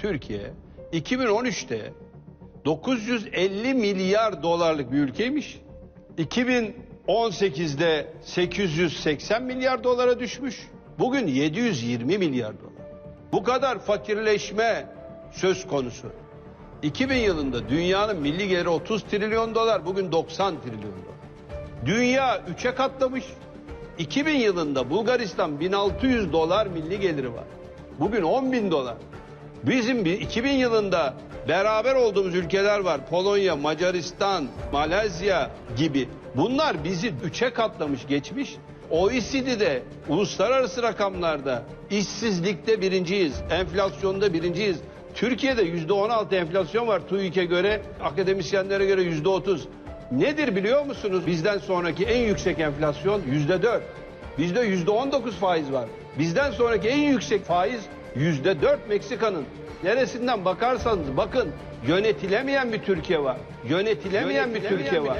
Türkiye 2013'te 950 milyar dolarlık bir ülkeymiş. 2018'de 880 milyar dolara düşmüş. Bugün 720 milyar dolar. Bu kadar fakirleşme söz konusu. 2000 yılında dünyanın milli geliri 30 trilyon dolar, bugün 90 trilyon dolar. Dünya 3'e katlamış. 2000 yılında Bulgaristan 1600 dolar milli geliri var. Bugün 10 bin dolar. Bizim bir 2000 yılında beraber olduğumuz ülkeler var. Polonya, Macaristan, Malezya gibi. Bunlar bizi 3'e katlamış geçmiş. OECD'de uluslararası rakamlarda işsizlikte birinciyiz, enflasyonda birinciyiz. Türkiye'de yüzde 16 enflasyon var TÜİK'e göre, akademisyenlere göre yüzde 30. Nedir biliyor musunuz? Bizden sonraki en yüksek enflasyon yüzde 4. Bizde yüzde 19 faiz var. Bizden sonraki en yüksek faiz yüzde 4 Meksika'nın. Neresinden bakarsanız bakın yönetilemeyen bir Türkiye var. Yönetilemeyen, bir Türkiye var.